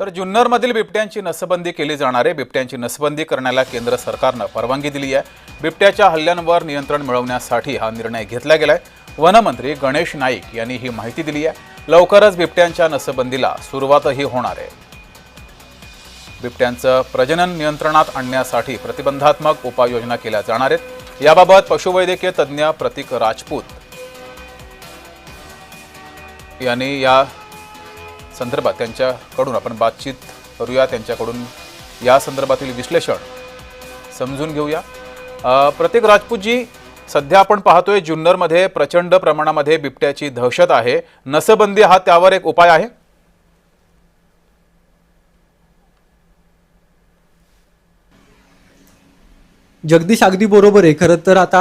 तर जुन्नरमधील बिबट्यांची नसबंदी केली जाणार आहे. बिबट्यांची नसबंदी करण्याला केंद्र सरकारनं परवानगी दिली आहे. बिबट्याच्या हल्ल्यांवर नियंत्रण मिळवण्यासाठी हा निर्णय घेतला गेलाय. वनमंत्री गणेश नाईक यांनी ही माहिती दिली आहे. लवकरच बिबट्यांच्या नसबंदीला सुरुवातही होणार आहे. बिबट्यांचं प्रजनन नियंत्रणात आणण्यासाठी प्रतिबंधात्मक उपाययोजना केल्या जाणार आहेत. याबाबत पशुवैद्यकीय तज्ज्ञ प्रतीक राजपूत यांनी या संदर्भात त्यांच्याकडून आपण बातचीत करूया त्यांच्याकडून या संदर्भातील विश्लेषण समजून घेऊया. प्रत्येक राजपूतजी सध्या आपण पाहतोय जुन्नरमध्ये प्रचंड प्रमाणामध्ये बिबट्याची दहशत आहे. नसबंदी हा त्यावर एक उपाय आहे? जगदीश अगदी बरोबर आहे. खरं तर आता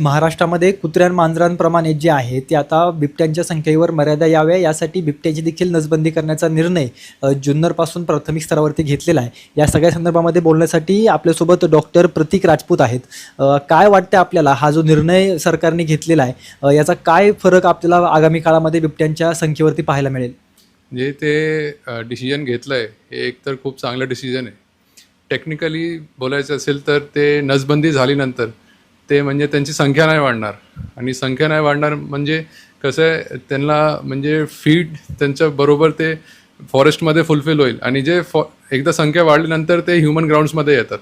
महाराष्ट्रामध्ये कुत्र्यां मांजरांप्रमाणे जे आहे ते आता बिबट्यांच्या संख्येवर मर्यादा याव्या. यासाठी बिबट्याची देखील नसबंदी करण्याचा निर्णय जुन्नरपासून प्राथमिक स्तरावरती घेतलेला आहे. या सगळ्या संदर्भामध्ये बोलण्यासाठी आपल्यासोबत डॉक्टर प्रतीक राजपूत आहेत. काय वाटतं आपल्याला? हा जो निर्णय सरकारने घेतलेला आहे याचा काय फरक आपल्याला आगामी काळामध्ये बिबट्यांच्या संख्येवरती पाहायला मिळेल? जे ते डिसिजन घेतलं आहे हे एकतर खूप चांगलं डिसिजन आहे. टेक्निकली बोलायचं असेल तर ते नसबंदी झालीनंतर ते म्हणजे त्यांची संख्या नाही वाढणार. आणि संख्या नाही वाढणार म्हणजे कसं आहे त्यांना म्हणजे फीड त्यांच्या बरोबर ते फॉरेस्टमध्ये फुलफिल होईल. आणि जे फॉ एकदा संख्या वाढल्यानंतर ते ह्युमन ग्राउंड्समध्ये येतात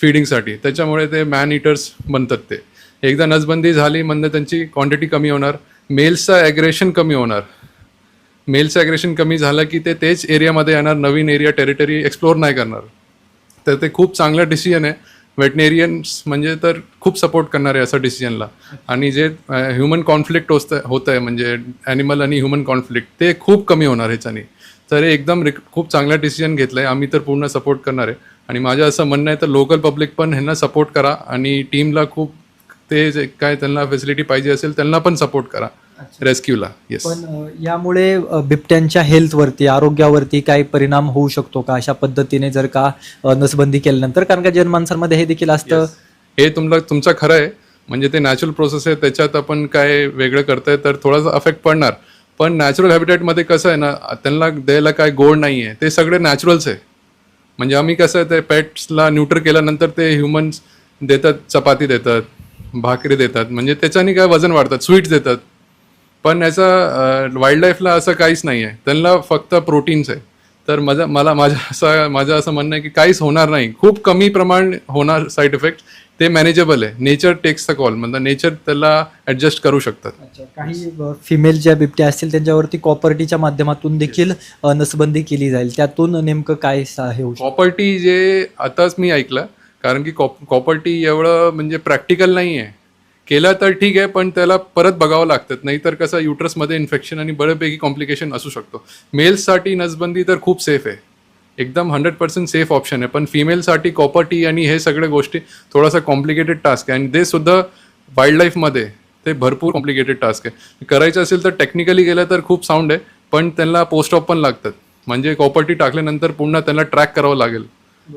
फिडिंगसाठी त्याच्यामुळे ते मॅन इटर्स बनतात ते. एकदा नसबंदी झाली म्हणजे त्यांची क्वांटिटी कमी होणार. मेल्सचं ॲग्रेशन कमी होणार. मेलचं ॲग्रेशन कमी झालं की ते तेच एरियामध्ये येणार. नवीन एरिया टेरिटरी एक्सप्लोर नाही करणार. तर ते खूप चांगलं डिसिजन आहे. वेटनेरियन्स म्हणजे तर खूप सपोर्ट करणार आहे असं डिसिजनला आणि जे ह्युमन कॉन्फ्लिक्ट होतं होतं आहे म्हणजे ॲनिमल आणि ह्युमन कॉन्फ्लिक्ट ते खूप कमी होणार ह्याच्याने. तर हे एकदम रिक खूप चांगला डिसिजन घेतलं आहे आम्ही तर पूर्ण सपोर्ट करणार आहे. आणि माझं असं म्हणणं आहे तर लोकल पब्लिक पण ह्यांना सपोर्ट करा. आणि टीमला खूप ते जे काय त्यांना फॅसिलिटी पाहिजे असेल त्यांना पण सपोर्ट करा. रेस्क्यूला येस पण यामुळे बिबट्यांच्या हेल्थवरती आरोग्यावरती काय परिणाम होऊ शकतो का? अशा पद्धतीने जर का नसबंदी केल्यानंतर कारण का जनमानसांमध्ये हे देखील असतं? हे तुमला तुमचं खरं आहे. म्हणजे ते नॅचरल प्रोसेस आहे त्याच्यात आपण काय वेगळं करताय तर थोडासा अफेक्ट पडणार. पण नॅचरल हॅबिटेटमध्ये कसं आहे ना त्यांना द्यायला काय गोड नाही आहे ते सगळे नॅचरल्स आहे. म्हणजे आम्ही कसं आहे ते पेट्सला न्यूट्र केल्यानंतर ते ह्युमन्स देतात चपाती देतात भाकरी देतात. म्हणजे त्याच्याने काय वजन वाढतात स्वीट्स देतात. पण याचा वाईल्ड लाईफला असं काहीच नाही आहे त्यांना फक्त प्रोटीन्स आहे. तर माझा मला माझ्या असं माझं असं म्हणणं आहे की काहीच होणार नाही. खूप कमी प्रमाण होणार साईड इफेक्ट ते मॅनेजेबल आहे. नेचर टेक्स द कॉल म्हणजे नेचर त्याला ॲडजस्ट करू शकतात. काही फिमेल ज्या बिबट्या असतील त्यांच्यावरती कॉपर्टीच्या माध्यमातून देखील अ, नसबंदी केली जाईल. त्यातून नेमकं काय हे शकतं? कॉपर्टी जे आताच मी ऐकलं कारण की कॉप कॉपर्टी एवढं म्हणजे प्रॅक्टिकल नाही आहे केलं तर ठीक आहे पण त्याला परत बघावं लागतं. नाहीतर कसं युट्रसमध्ये इन्फेक्शन आणि बऱ्यापैकी कॉम्प्लिकेशन असू शकतो. मेल्ससाठी नसबंदी तर खूप सेफ आहे. एकदम हंड्रेड पर्सेंट सेफ ऑप्शन आहे. पण फिमेलसाठी कॉपर्टी आणि हे सगळ्या गोष्टी थोडासा कॉम्प्लिकेटेड टास्क आहे. आणि ते सुद्धा वाईल्ड लाईफमध्ये ते भरपूर कॉम्प्लिकेटेड टास्क आहे. करायचं असेल तर टेक्निकली गेलं तर खूप साऊंड आहे पण त्यांना पोस्ट ऑफ पण लागतात. म्हणजे कॉपर्टी टाकल्यानंतर पुन्हा त्यांना ट्रॅक करावं लागेल.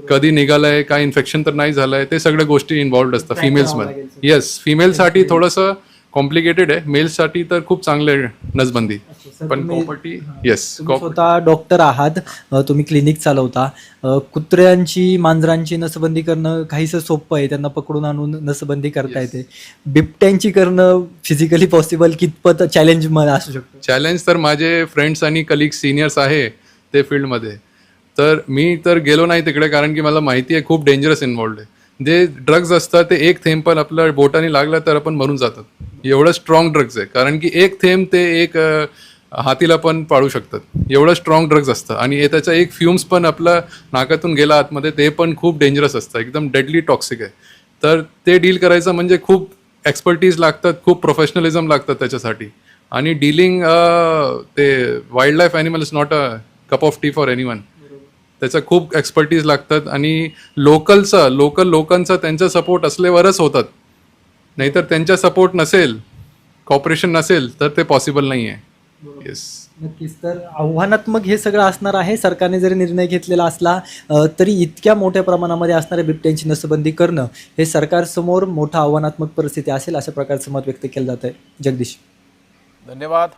कधी निघालंय काय इन्फेक्शन तर नाही झालंय ते सगळ्या गोष्टी इन्व्हॉल्ड असतात फिमेल्समध्ये येस फिमेलसाठी थोडंसं कॉम्प्लिकेटेड आहे. मेल्ससाठी तर खूप चांगलं नसबंदी. पण कॉपर्टी येस स्वतः डॉक्टर आहात. तुम्ही क्लिनिक चालवता. कुत्र्यांची मांजरांची नसबंदी करणं काहीसं सोपं आहे. त्यांना पकडून आणून नसबंदी करता येते. बिबट्यांची करणं फिजिकली पॉसिबल कितपत चॅलेंज असू शकतो? चॅलेंज तर माझे फ्रेंड्स आणि कलिग सिनियर्स आहे ते फील्डमध्ये तर मी तर गेलो नाही तिकडे कारण की मला माहिती आहे खूप डेंजरस इन्व्हॉल्ड आहे. जे ड्रग्ज असतात ते एक थेंब पण आपल्या बोटाने लागला तर आपण मरून जातात एवढं स्ट्रॉंग ड्रग्ज आहे. कारण की एक थेंब ते एक हातीला पण पाळू शकतात. एवढं स्ट्रॉंग ड्रग्ज असतं. आणि त्याचा एक फ्युम्स पण आपला नाकातून गेला आतमध्ये ते पण खूप डेंजरस असतं. एकदम डेडली टॉक्सिक आहे. तर ते डील करायचं म्हणजे खूप एक्सपर्टीज लागतात खूप प्रोफेशनलिझम लागतात त्याच्यासाठी. आणि डीलिंग ते wildlife animal is not a cup of tea for anyone त्याचा खूप एक्सपर्टीज लागतात आणि लोकलचा लोकल लोकांचा त्यांचा सपोर्ट असल्यावरच होतात. नाहीतर त्यांचा सपोर्ट नसेल कॉपरेशन नसेल तर ते पॉसिबल नाही आहे येस नक्कीच. तर आव्हानात्मक हे सगळं असणार आहे. सरकारने जरी निर्णय घेतलेला असला तरी इतक्या मोठ्या प्रमाणामध्ये असणाऱ्या बिबट्यांची नसबंदी करणं हे सरकारसमोर मोठं आव्हानात्मक परिस्थिती असेल अशा प्रकारचं मत व्यक्त केलं जात आहे जगदीश. धन्यवाद.